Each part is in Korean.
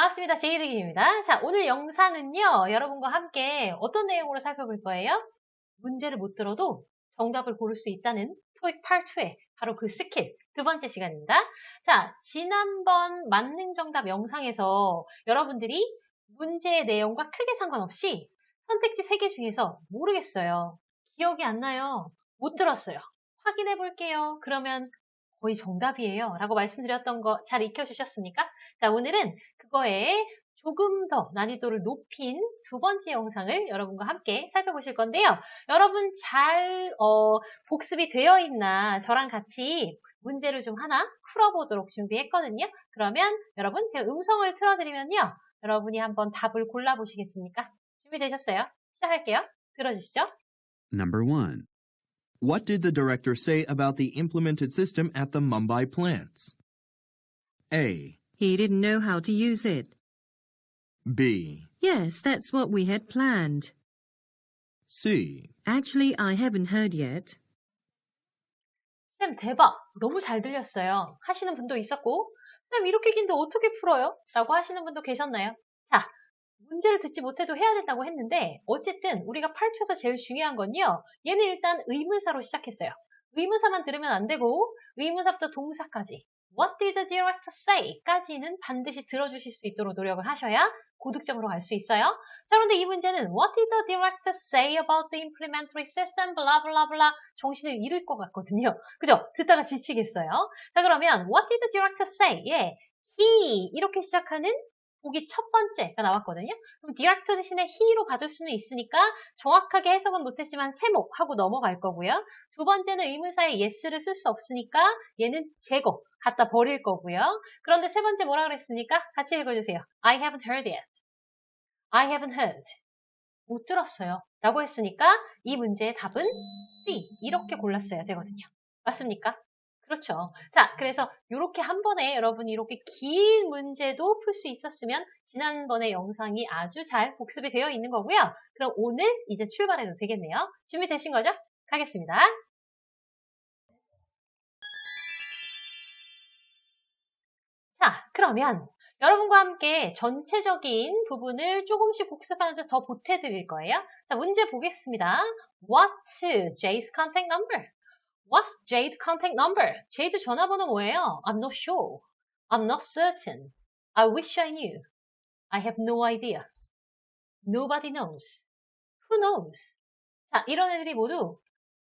반갑습니다. 제이득입니다. 자, 오늘 영상은요, 여러분과 함께 어떤 내용으로 살펴볼 거예요? 문제를 못 들어도 정답을 고를 수 있다는 토익 파트2의 바로 그 스킬 두 번째 시간입니다. 자, 지난번 만능 정답 영상에서 여러분들이 문제의 내용과 크게 상관없이 선택지 3개 중에서 모르겠어요. 기억이 안 나요. 못 들었어요. 확인해 볼게요. 그러면 거의 정답이에요. 라고 말씀드렸던 거 잘 익혀주셨습니까? 자, 오늘은 그거에 조금 더 난이도를 높인 두 번째 영상을 여러분과 함께 살펴보실 건데요. 여러분 잘 어, 복습이 되어 있나 저랑 같이 문제를 좀 하나 풀어보도록 준비했거든요. 그러면 여러분 제가 음성을 틀어드리면요. 여러분이 한번 답을 골라보시겠습니까? 준비되셨어요? 시작할게요. 들어주시죠. Number 1. What did the director say about the implemented system at the Mumbai plants? A. He didn't know how to use it. B. Yes, that's what we had planned. C. Actually, I haven't heard yet. 쌤 대박! 너무 잘 들렸어요. 하시는 분도 있었고 쌤 이렇게 긴데 어떻게 풀어요? 라고 하시는 분도 계셨나요? 자, 문제를 듣지 못해도 해야 된다고 했는데 어쨌든 우리가 8초에서 제일 중요한 건요. 얘는 일단 의문사로 시작했어요. 의문사만 들으면 안 되고 의문사부터 동사까지 What did the director say? 까지는 반드시 들어주실 수 있도록 노력을 하셔야 고득점으로 갈 수 있어요. 자, 그런데 이 문제는 What did the director say about the implementary system? blah 정신을 잃을 것 같거든요. 그죠? 듣다가 지치겠어요. 자, 그러면 What did the director say? 예, he 이렇게 시작하는 보기 첫 번째가 나왔거든요. 그럼 director 대신에 he로 받을 수는 있으니까 정확하게 해석은 못했지만 세목 하고 넘어갈 거고요. 두 번째는 의문사에 yes를 쓸 수 없으니까 얘는 제거 갖다 버릴 거고요. 그런데 세 번째 뭐라 그랬습니까? 같이 읽어주세요. I haven't heard yet. I haven't heard. 못 들었어요. 라고 했으니까 이 문제의 답은 C. 이렇게 골랐어야 되거든요. 맞습니까? 그렇죠. 자, 그래서 이렇게 한 번에 여러분이 이렇게 긴 문제도 풀 수 있었으면 지난번의 영상이 아주 잘 복습이 되어 있는 거고요. 그럼 오늘 이제 출발해도 되겠네요. 준비되신 거죠? 가겠습니다. 자, 그러면 여러분과 함께 전체적인 부분을 조금씩 복습하면서 더 보태드릴 거예요. 자, 문제 보겠습니다. What's J's contact number? What's Jade's contact number? 제이드 전화번호 뭐예요? I'm not sure. I'm not certain. I wish I knew. I have no idea. Nobody knows. Who knows? 자, 이런 애들이 모두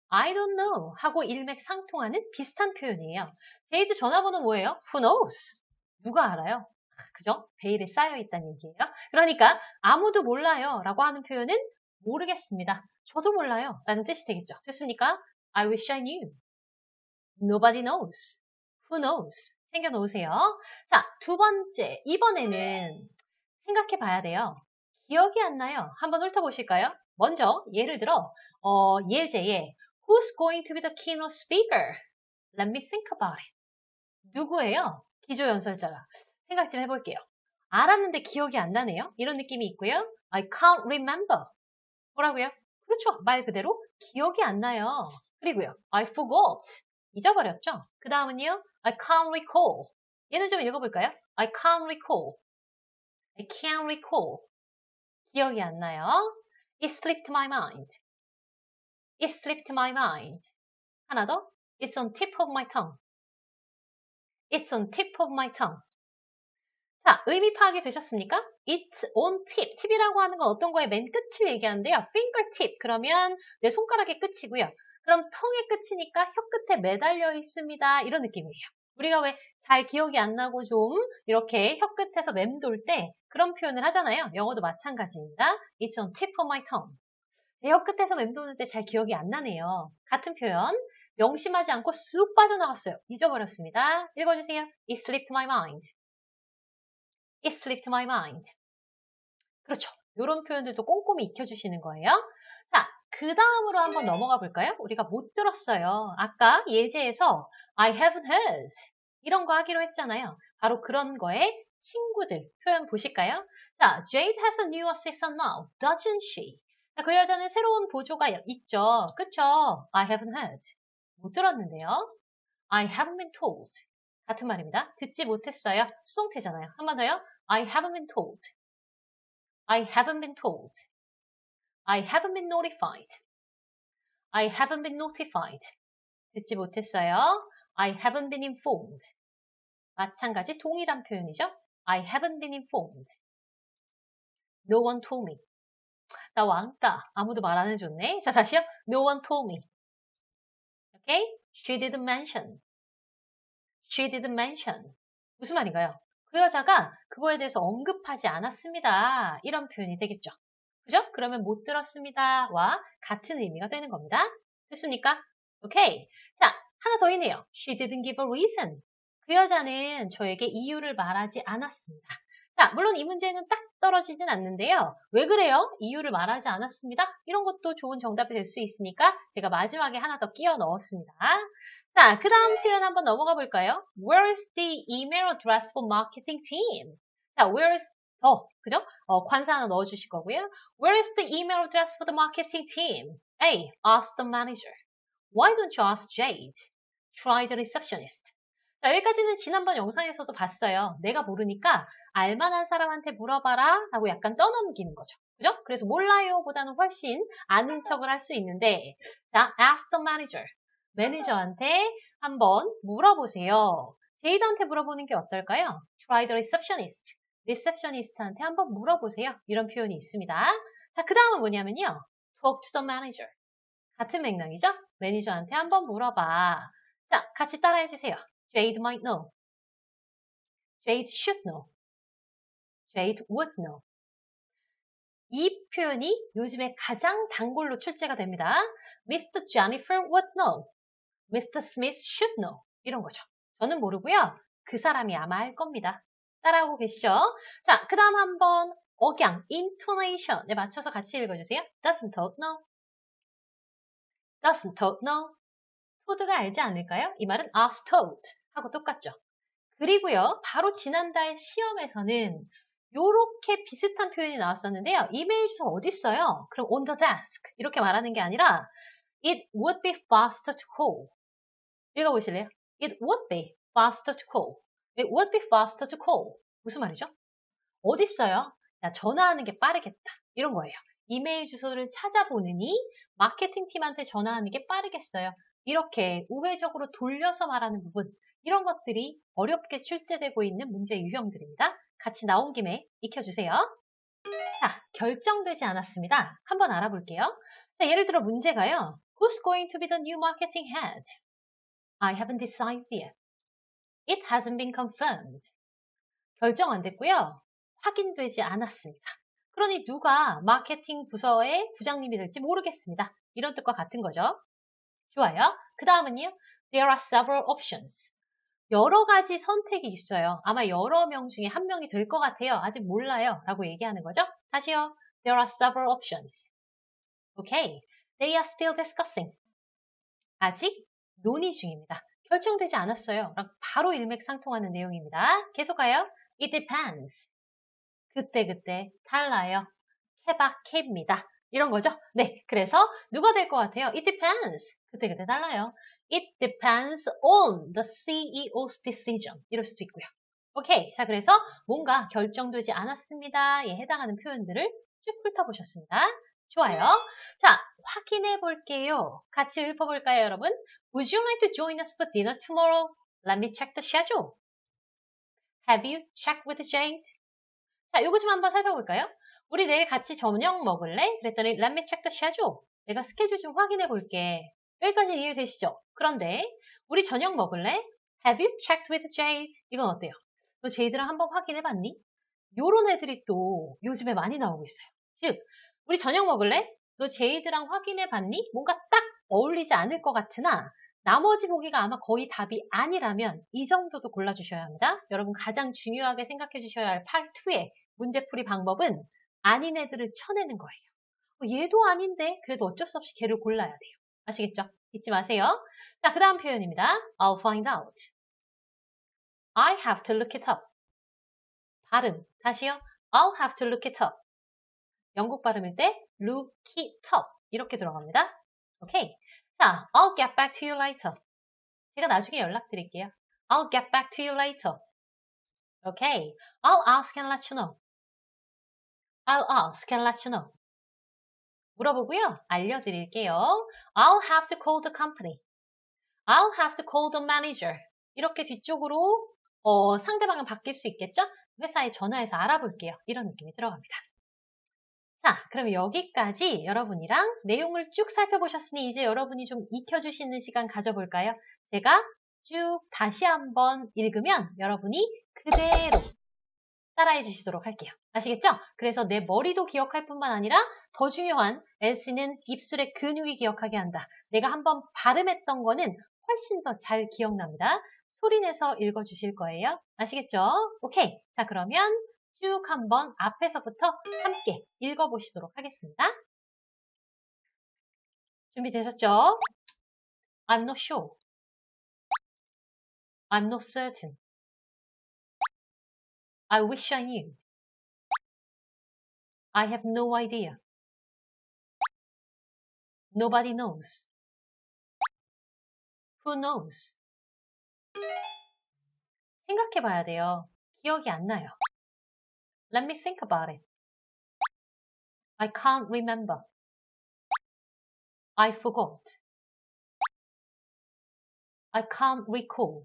I don't know 하고 일맥상통하는 비슷한 표현이에요. 제이드 전화번호 뭐예요? Who knows? 누가 알아요? 그죠? 베일에 쌓여 있다는 얘기예요. 그러니까 아무도 몰라요 라고 하는 표현은 모르겠습니다. 저도 몰라요 라는 뜻이 되겠죠. 됐습니까? I wish I knew. Nobody knows. Who knows? 챙겨 놓으세요. 자, 두 번째. 이번에는 생각해 봐야 돼요. 기억이 안 나요. 한번 훑어보실까요? 먼저, 예를 들어, 어, 예제에 Who's going to be the keynote speaker? Let me think about it. 누구예요? 기조연설자가. 생각 좀 해볼게요. 알았는데 기억이 안 나네요. 이런 느낌이 있고요. I can't remember. 뭐라고요? 그렇죠. 말 그대로 기억이 안 나요. 그리고요. I forgot. 잊어버렸죠. 그 다음은요. I can't recall. 얘는 좀 읽어볼까요? I can't recall. I can't recall. 기억이 안 나요. It slipped my mind. It slipped my mind. 하나 더. It's on tip of my tongue. It's on tip of my tongue. 자, 의미 파악이 되셨습니까? It's on tip. 팁이라고 하는 건 어떤 거의 맨 끝을 얘기하는데요. fingertip. 그러면 내 손가락의 끝이고요. 그럼 텅의 끝이니까 혀 끝에 매달려 있습니다. 이런 느낌이에요. 우리가 왜 잘 기억이 안 나고 좀 이렇게 혀 끝에서 맴돌 때 그런 표현을 하잖아요. 영어도 마찬가지입니다. It's on tip of my tongue. 제 혀 끝에서 맴도는 때잘 기억이 안 나네요. 같은 표현. 명심하지 않고 쑥 빠져나갔어요. 잊어버렸습니다. 읽어주세요. It slipped my mind. It slipped my mind. 그렇죠. 이런 표현들도 꼼꼼히 익혀주시는 거예요. 자, 그 다음으로 한번 넘어가 볼까요? 우리가 못 들었어요. 아까 예제에서 I haven't heard 이런 거 하기로 했잖아요. 바로 그런 거에 친구들 표현 보실까요? 자, Jade has a new assistant now, doesn't she? 자, 그 여자는 새로운 보조가 있죠. 그쵸? I haven't heard. 못 들었는데요. I haven't been told. 같은 말입니다. 듣지 못했어요. 수동태잖아요. 한 번 더요. I haven't been told. I haven't been told. I haven't been notified. I haven't been notified. 듣지 못했어요. I haven't been informed. 마찬가지 동일한 표현이죠. I haven't been informed. No one told me. 나 왕따. 아무도 말 안 해줬네. 자, 다시요. No one told me. Okay? She didn't mention. She didn't mention. 무슨 말인가요? 그 여자가 그거에 대해서 언급하지 않았습니다. 이런 표현이 되겠죠. 그죠? 그러면 못 들었습니다와 같은 의미가 되는 겁니다. 됐습니까? 오케이. 자, 하나 더 있네요. She didn't give a reason. 그 여자는 저에게 이유를 말하지 않았습니다. 자, 물론 이 문제는 딱 떨어지진 않는데요. 왜 그래요? 이유를 말하지 않았습니다. 이런 것도 좋은 정답이 될 수 있으니까 제가 마지막에 하나 더 끼워 넣었습니다. 자, 그 다음 표현 한번 넘어가 볼까요? Where is the email address for marketing team? 자, where is 더, 그죠? 어, 관사 하나 넣어주실 거고요. Where is the email address for the marketing team? A. Ask the manager. Why don't you ask Jade? Try the receptionist. 자, 여기까지는 지난번 영상에서도 봤어요. 내가 모르니까 알만한 사람한테 물어봐라 하고 약간 떠넘기는 거죠. 그죠? 그래서 몰라요 보다는 훨씬 아는 척을 할 수 있는데 자, ask the manager. 매니저한테 한번 물어보세요. 제이드한테 물어보는 게 어떨까요? Try the receptionist. 리셉셔니스트한테 한번 물어보세요. 이런 표현이 있습니다. 자, 그 다음은 뭐냐면요. Talk to the manager. 같은 맥락이죠? 매니저한테 한번 물어봐. 자, 같이 따라해 주세요. Jade might know. Jade should know. Jade would know. 이 표현이 요즘에 가장 단골로 출제가 됩니다. Mr. Jennifer would know. Mr. Smith should know. 이런 거죠. 저는 모르고요. 그 사람이 아마 할 겁니다. 따라하고 계시죠? 자, 그 다음 한번 억양, intonation에 맞춰서 같이 읽어주세요. Doesn't told know. Doesn't told know. told가 알지 않을까요? 이 말은 asked told 하고 똑같죠. 그리고요, 바로 지난달 시험에서는 요렇게 비슷한 표현이 나왔었는데요. 이메일 주소 어디 있어요? 그럼 on the desk 이렇게 말하는 게 아니라 it would be faster to call. 읽어보실래요? It would be faster to call. It would be faster to call. 무슨 말이죠? 어디 있어요? 야, 전화하는 게 빠르겠다. 이런 거예요. 이메일 주소를 찾아보느니 마케팅 팀한테 전화하는 게 빠르겠어요. 이렇게 우회적으로 돌려서 말하는 부분, 이런 것들이 어렵게 출제되고 있는 문제 유형들입니다. 같이 나온 김에 익혀주세요. 자, 결정되지 않았습니다. 한번 알아볼게요. 자, 예를 들어 문제가요. Who's going to be the new marketing head? I haven't decided yet. It hasn't been confirmed. 결정 안 됐고요. 확인되지 않았습니다. 그러니 누가 마케팅 부서의 부장님이 될지 모르겠습니다. 이런 뜻과 같은 거죠. 좋아요. 그 다음은요. There are several options. 여러 가지 선택이 있어요. 아마 여러 명 중에 한 명이 될 것 같아요. 아직 몰라요. 라고 얘기하는 거죠. 다시요. There are several options. Okay. They are still discussing. 아직 논의 중입니다. 결정되지 않았어요. 바로 일맥상통하는 내용입니다. 계속 가요. It depends. 그때그때 달라요. 케바케입니다. 이런 거죠. 네, 그래서 누가 될 것 같아요? It depends. 그때그때 달라요. It depends on the CEO's decision. 이럴 수도 있고요. 오케이. 자, 그래서 뭔가 결정되지 않았습니다에 해당하는 표현들을 쭉 훑어보셨습니다. 좋아요. 자, 확인해 볼게요. 같이 읊어볼까요, 여러분? Would you like to join us for dinner tomorrow? Let me check the schedule. Have you checked with Jade? 자, 이거 좀 한번 살펴볼까요? 우리 내일 같이 저녁 먹을래? 그랬더니 Let me check the schedule. 내가 스케줄 좀 확인해 볼게. 여기까지 이해되시죠? 그런데 우리 저녁 먹을래? Have you checked with Jade? 이건 어때요? 너 제이드랑 한번 확인해 봤니? 요런 애들이 또 요즘에 많이 나오고 있어요. 즉, 우리 저녁 먹을래? 너 제이드랑 확인해 봤니? 뭔가 딱 어울리지 않을 것 같으나 나머지 보기가 아마 거의 답이 아니라면 이 정도도 골라주셔야 합니다. 여러분 가장 중요하게 생각해 주셔야 할 8-2의 문제풀이 방법은 아닌 애들을 쳐내는 거예요. 어, 얘도 아닌데 그래도 어쩔 수 없이 걔를 골라야 돼요. 아시겠죠? 잊지 마세요. 자, 그 다음 표현입니다. I'll find out. I have to look it up. 발음. 다시요. I'll have to look it up. 영국 발음일 때 look it up. 이렇게 들어갑니다. 오케이. 자, I'll get back to you later. 제가 나중에 연락드릴게요. I'll get back to you later. Okay. I'll ask and let you know. I'll ask and let you know. 물어보고요. 알려드릴게요. I'll have to call the company. I'll have to call the manager. 이렇게 뒤쪽으로 어, 상대방은 바뀔 수 있겠죠? 회사에 전화해서 알아볼게요. 이런 느낌이 들어갑니다. 자, 그럼 여기까지 여러분이랑 내용을 쭉 살펴보셨으니 이제 여러분이 좀 익혀주시는 시간 가져볼까요? 제가 쭉 다시 한번 읽으면 여러분이 그대로 따라해 주시도록 할게요. 아시겠죠? 그래서 내 머리도 기억할 뿐만 아니라 더 중요한 엘씨는 입술의 근육이 기억하게 한다. 내가 한번 발음했던 거는 훨씬 더 잘 기억납니다. 소리내서 읽어주실 거예요. 아시겠죠? 오케이. 자, 그러면 쭉 한번 앞에서부터 함께 읽어보시도록 하겠습니다. 준비되셨죠? I'm not sure. I'm not certain. I wish I knew. I have no idea. Nobody knows. Who knows? 생각해 봐야 돼요. 기억이 안 나요. Let me think about it. I can't remember. I forgot. I can't recall.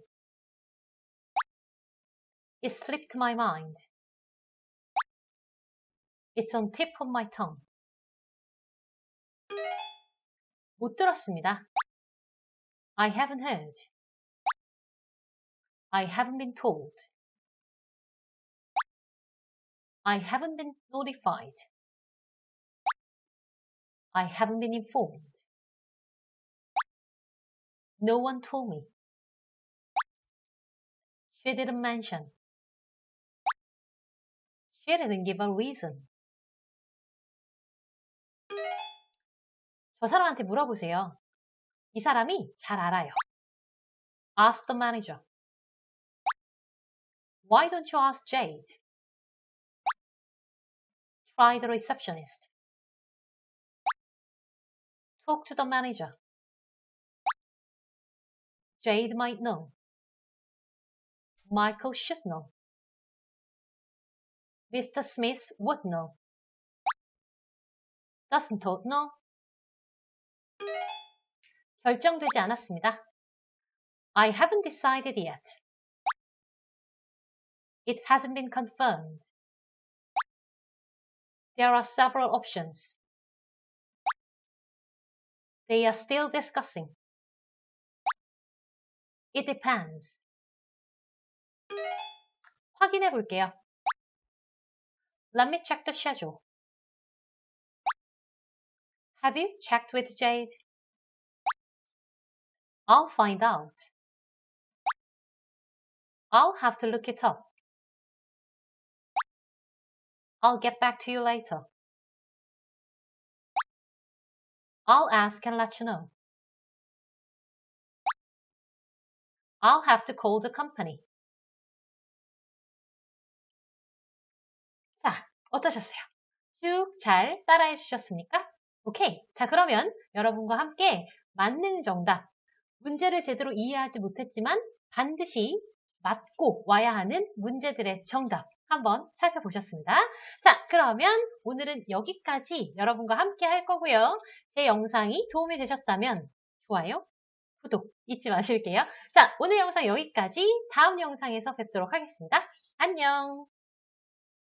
It slipped my mind. It's on tip of my tongue. 못 들었습니다. I haven't heard. I haven't been told. I haven't been notified. I haven't been informed. No one told me. She didn't mention. She didn't give a reason. 저 사람한테 물어보세요. 이 사람이 잘 알아요. Ask the manager. Why don't you ask Jade? Try the receptionist. Talk to the manager. Jade might know. Michael should know. Mr. Smith would know. Doesn't Todd know? 결정되지 않았습니다. I haven't decided yet. It hasn't been confirmed. There are several options. They are still discussing. It depends. 확인해 볼게요. Let me check the schedule. Have you checked with Jade? I'll find out. I'll have to look it up. I'll get back to you later. I'll ask and let you know. I'll have to call the company. 자, 어떠셨어요? 쭉 잘 따라해 주셨습니까? 오케이. 자, 그러면 여러분과 함께 맞는 정답, 문제를 제대로 이해하지 못했지만 반드시 맞고 와야 하는 문제들의 정답 한번 살펴보셨습니다. 자, 그러면 오늘은 여기까지 여러분과 함께 할 거고요. 제 영상이 도움이 되셨다면 좋아요, 구독 잊지 마실게요. 자, 오늘 영상 여기까지 다음 영상에서 뵙도록 하겠습니다. 안녕!